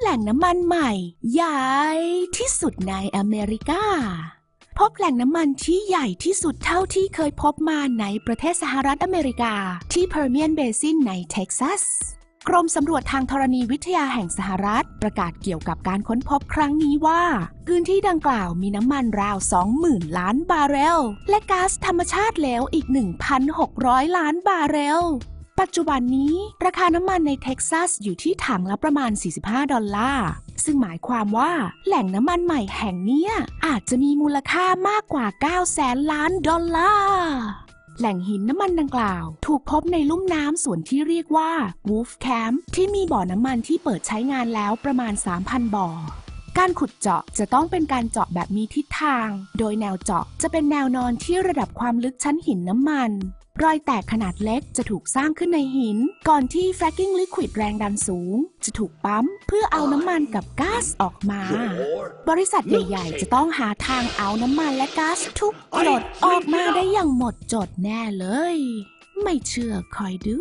แหล่งน้ำมันใหม่ใหญ่ที่สุดในอเมริกา พบแหล่งน้ำมันที่ใหญ่ที่สุดเท่าที่เคยพบมาในประเทศสหรัฐอเมริกา ที่ Permian Basin ในเท็กซัสกรมสำรวจทางธรณีวิทยาแห่งสหรัฐ ประกาศเกี่ยวกับการค้นพบครั้งนี้ว่าพื้นที่ดังกล่าวมีน้ำมันราว 20,000 ล้านบาร์เรล และก๊าซธรรมชาติเหลวอีก 1,600 ล้านบาร์เรล ปัจจุบันนี้ ราคาน้ำมันในเท็กซัสอยู่ที่ถังละประมาณ 45 ดอลลาร์ ซึ่งหมายความว่าแหล่งน้ำมันใหม่แห่งนี้ อาจจะมีมูลค่ามากกว่า 9 แสนล้านดอลลาร์ แหล่งหินน้ำมันดังกล่าว ถูกพบในลุ่มน้ำส่วนที่เรียกว่า Wolf Camp ที่มีบ่อน้ำมันที่เปิดใช้งานแล้วประมาณ 3,000 บ่อ การขุดเจาะจะต้องเป็นการเจาะแบบมีทิศทาง โดยแนวเจาะจะเป็นแนวนอนที่ระดับความลึกชั้นหินน้ำมัน รอยแตกขนาดเล็กจะถูกสร้างขึ้นในหิน ก่อนที่ fracking liquid แรงดันสูง จะถูกปั๊มเพื่อเอาน้ำมันกับก๊าซออกมา บริษัทใหญ่ ๆ จะต้องหาทางเอาน้ำมันและก๊าซทุกหยดออกมาได้อย่างหมดจดแน่เลย ไม่เชื่อคอยดู